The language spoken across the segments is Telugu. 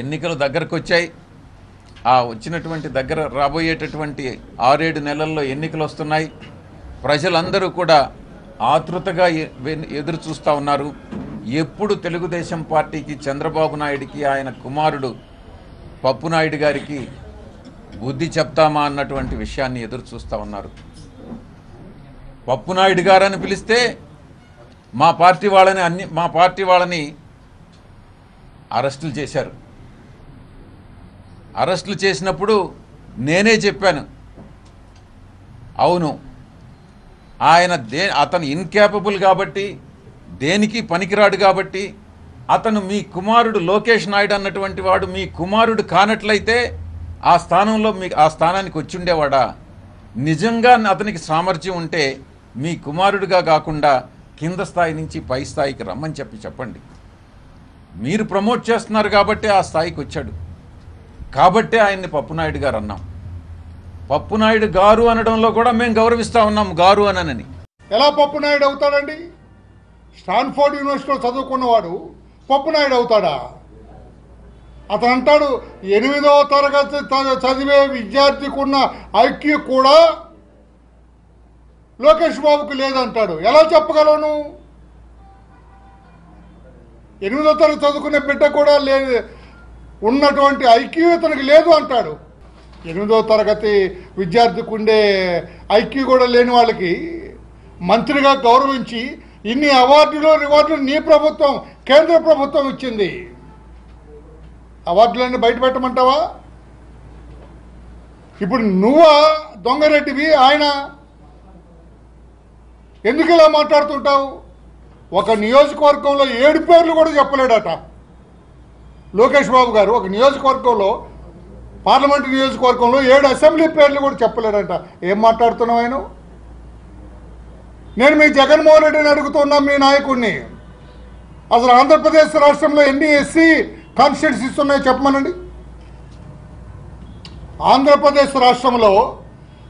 ఎన్నికలు దగ్గరకు వచ్చాయి ఆ వచ్చినటువంటి దగ్గర రాబోయేటటువంటి ఆరేడు నెలల్లో ఎన్నికలు వస్తున్నాయి. ప్రజలందరూ కూడా ఆతృతగా ఎదురు చూస్తూ ఉన్నారు. ఎప్పుడు తెలుగుదేశం పార్టీకి చంద్రబాబు నాయుడికి ఆయన కుమారుడు పప్పునాయుడు గారికి బుద్ధి చెప్తామా అన్నటువంటి విషయాన్ని ఎదురు చూస్తూ ఉన్నారు. పప్పునాయుడు గారని పిలిస్తే మా పార్టీ వాళ్ళని అన్ని మా పార్టీ వాళ్ళని అరెస్టులు చేశారు. అరెస్టులు చేసినప్పుడు నేనే చెప్పాను. అవును ఆయన దే అతను ఇన్కేపబుల్ కాబట్టి దేనికి పనికిరాడు కాబట్టి అతను మీ కుమారుడు లోకేష్ నాయుడు అన్నటువంటి వాడు మీ కుమారుడు కానట్లయితే ఆ స్థానంలో మీ ఆ స్థానానికి వచ్చిండేవాడా? నిజంగా అతనికి సామర్థ్యం ఉంటే మీ కుమారుడిగా కాకుండా కింద స్థాయి నుంచి పై స్థాయికి రమ్మని చెప్పి చెప్పండి. మీరు ప్రమోట్ చేస్తున్నారు కాబట్టి ఆ స్థాయికి వచ్చాడు. కాబట్టే ఆయన్ని పప్పునాయుడు గారు అన్నాం. పప్పునాయుడు గారు అనడంలో కూడా మేము గౌరవిస్తా ఉన్నాం గారు అనని ఎలా పప్పునాయుడు అవుతాడండి? స్టాన్ఫోర్డ్ యూనివర్సిటీలో చదువుకున్నవాడు పప్పునాయుడు అవుతాడా? అతను అంటాడు ఎనిమిదవ తరగతి చ- చదివే విద్యార్థికి ఉన్న ఐక్యూ కూడా లోకేష్ బాబుకు లేదంటాడు. ఎలా చెప్పగలను? ఎనిమిదో తరగతి చదువుకునే బిడ్డ కూడా లే ఉన్నటువంటి ఐక్యూ ఇతనికి లేదు అంటాడు. ఎనిమిదో తరగతి విద్యార్థికి ఉండే ఐక్యూ కూడా లేని వాళ్ళకి మంత్రిగా గౌరవించి ఇన్ని అవార్డులు రివార్డులు నీ ప్రభుత్వం కేంద్ర ప్రభుత్వం ఇచ్చింది. అవార్డులన్నీ బయట పెట్టమంటావా? ఇప్పుడు నువ్వా దొంగరెడ్డివి ఆయన? ఎందుకు ఇలా మాట్లాడుతుంటావు? ఒక నియోజకవర్గంలో ఏడు పేర్లు కూడా చెప్పలేడట. లోకేష్ బాబు గారు ఒక నియోజకవర్గంలో పార్లమెంటు నియోజకవర్గంలో ఏడు అసెంబ్లీ పేర్లు కూడా చెప్పలేడట. ఏం మాట్లాడుతున్నావు ఆయన? నేను మీ జగన్మోహన్ రెడ్డిని అడుగుతున్నా మీ నాయకుడిని. అసలు ఆంధ్రప్రదేశ్ రాష్ట్రంలో ఎన్ని ఎస్సీ కాన్స్టిట్యూన్సీస్ ఉన్నాయో చెప్పమనండి. ఆంధ్రప్రదేశ్ రాష్ట్రంలో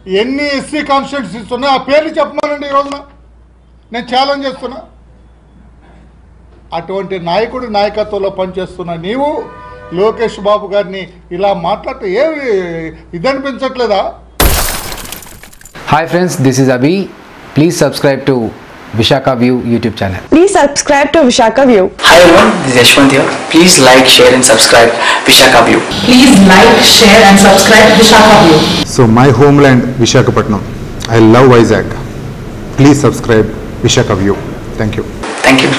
ఎన్ని ఎస్సీ కాన్స్టిట్యూన్సీస్ ఉన్నాయో ఆ పేర్లు చెప్పమనండి ఈ రోజున. నేను ఛాలెంజ్ చేస్తున్నా. అటువంటి నాయకుడు నాయకత్వంలో పనిచేస్తున్న నీవు లోకేష్ బాబు గారిని ఇలా మాట్లాడుతూ ఏమి ఇది అనిపించట్లేదా hi friends this is Abhi please subscribe to Visakha view YouTube channel please subscribe to Visakha view hi everyone this Yashwanth here please like share and subscribe Visakha view please like share and subscribe Visakha view so my homeland Visakhapatnam I love Vizag please subscribe Visakha view thank you thank you